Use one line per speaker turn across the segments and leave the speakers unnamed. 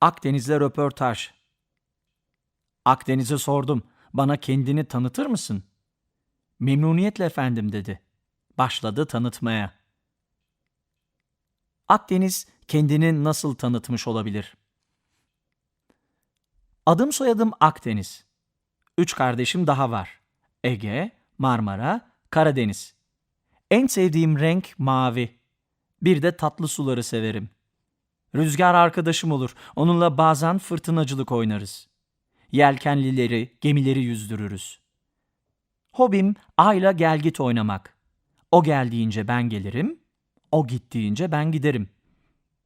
Akdeniz'le röportaj. Akdeniz'e sordum. Bana kendini tanıtır mısın? Memnuniyetle efendim dedi. Başladı tanıtmaya. Akdeniz kendini nasıl tanıtmış olabilir? Adım soyadım Akdeniz. Üç kardeşim daha var. Ege, Marmara, Karadeniz. En sevdiğim renk mavi. Bir de tatlı suları severim. Rüzgar arkadaşım olur. Onunla bazen fırtınacılık oynarız. Yelkenlileri, gemileri yüzdürürüz. Hobim ayla gel git oynamak. O geldiğince ben gelirim, o gittiğince ben giderim.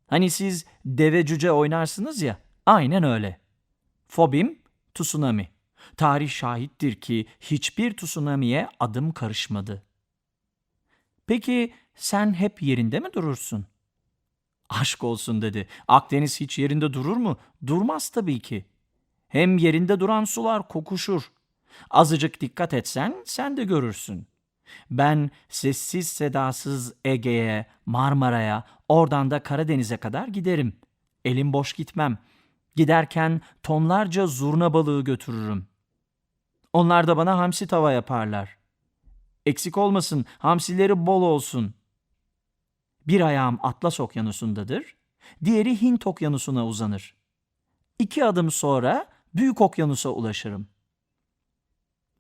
Hani siz deve cüce oynarsınız ya, aynen öyle. Fobim tsunami. Tarih şahittir ki hiçbir tsunami'ye adım karışmadı. Peki sen hep yerinde mi durursun? Aşk olsun dedi. Akdeniz hiç yerinde durur mu? Durmaz tabii ki. Hem yerinde duran sular kokuşur. Azıcık dikkat etsen sen de görürsün. Ben sessiz sedasız Ege'ye, Marmara'ya, oradan da Karadeniz'e kadar giderim. Elim boş gitmem. Giderken tonlarca zurna balığı götürürüm. Onlar da bana hamsi tava yaparlar. Eksik olmasın, hamsileri bol olsun. Bir ayağım Atlas Okyanusu'ndadır, diğeri Hint Okyanusu'na uzanır. İki adım sonra Büyük Okyanus'a ulaşırım.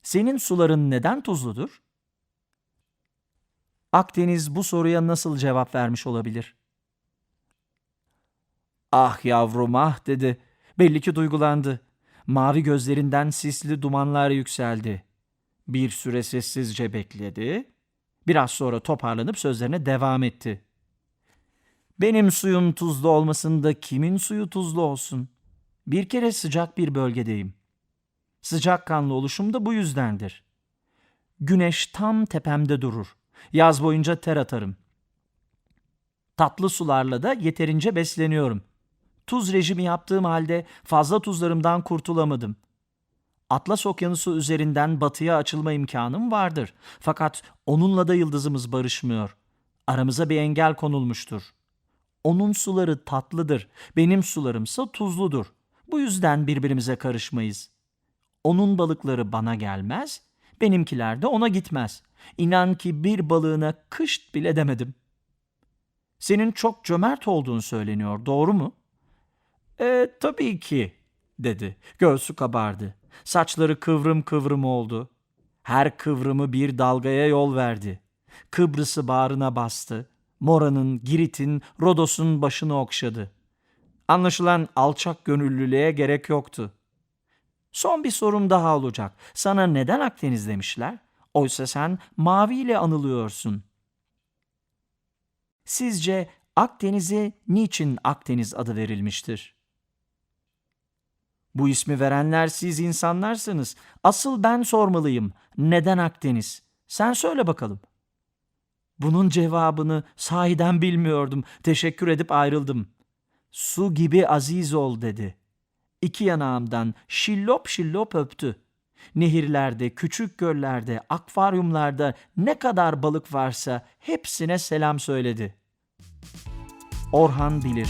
Senin suların neden tuzludur? Akdeniz bu soruya nasıl cevap vermiş olabilir? Ah yavrum ah dedi. Belli ki duygulandı. Mavi gözlerinden sisli dumanlar yükseldi. Bir süre sessizce bekledi. Biraz sonra toparlanıp sözlerine devam etti. Benim suyum tuzlu olmasında kimin suyu tuzlu olsun? Bir kere sıcak bir bölgedeyim. Sıcakkanlı oluşum da bu yüzdendir. Güneş tam tepemde durur. Yaz boyunca ter atarım. Tatlı sularla da yeterince besleniyorum. Tuz rejimi yaptığım halde fazla tuzlarımdan kurtulamadım. Atlas Okyanusu üzerinden batıya açılma imkanım vardır. Fakat onunla da yıldızımız barışmıyor. Aramıza bir engel konulmuştur. Onun suları tatlıdır, benim sularımsa tuzludur. Bu yüzden birbirimize karışmayız. Onun balıkları bana gelmez, benimkiler de ona gitmez. İnan ki bir balığına kışt bile demedim. Senin çok cömert olduğun söyleniyor, doğru mu? E, tabii ki, dedi. Göğsü kabardı. Saçları kıvrım kıvrım oldu. Her kıvrımı bir dalgaya yol verdi. Kıbrıs'ı bağrına bastı. Mora'nın, Girit'in, Rodos'un başını okşadı. Anlaşılan alçak gönüllülüğe gerek yoktu. Son bir sorum daha olacak. Sana neden Akdeniz demişler? Oysa sen maviyle anılıyorsun. Sizce Akdeniz'e niçin Akdeniz adı verilmiştir? Bu ismi verenler siz insanlarsınız. Asıl ben sormalıyım. Neden Akdeniz? Sen söyle bakalım. Bunun cevabını sahiden bilmiyordum. Teşekkür edip ayrıldım. Su gibi aziz ol dedi. İki yanağımdan şillop şillop öptü. Nehirlerde, küçük göllerde, akvaryumlarda ne kadar balık varsa hepsine selam söyledi. Orhan Bilir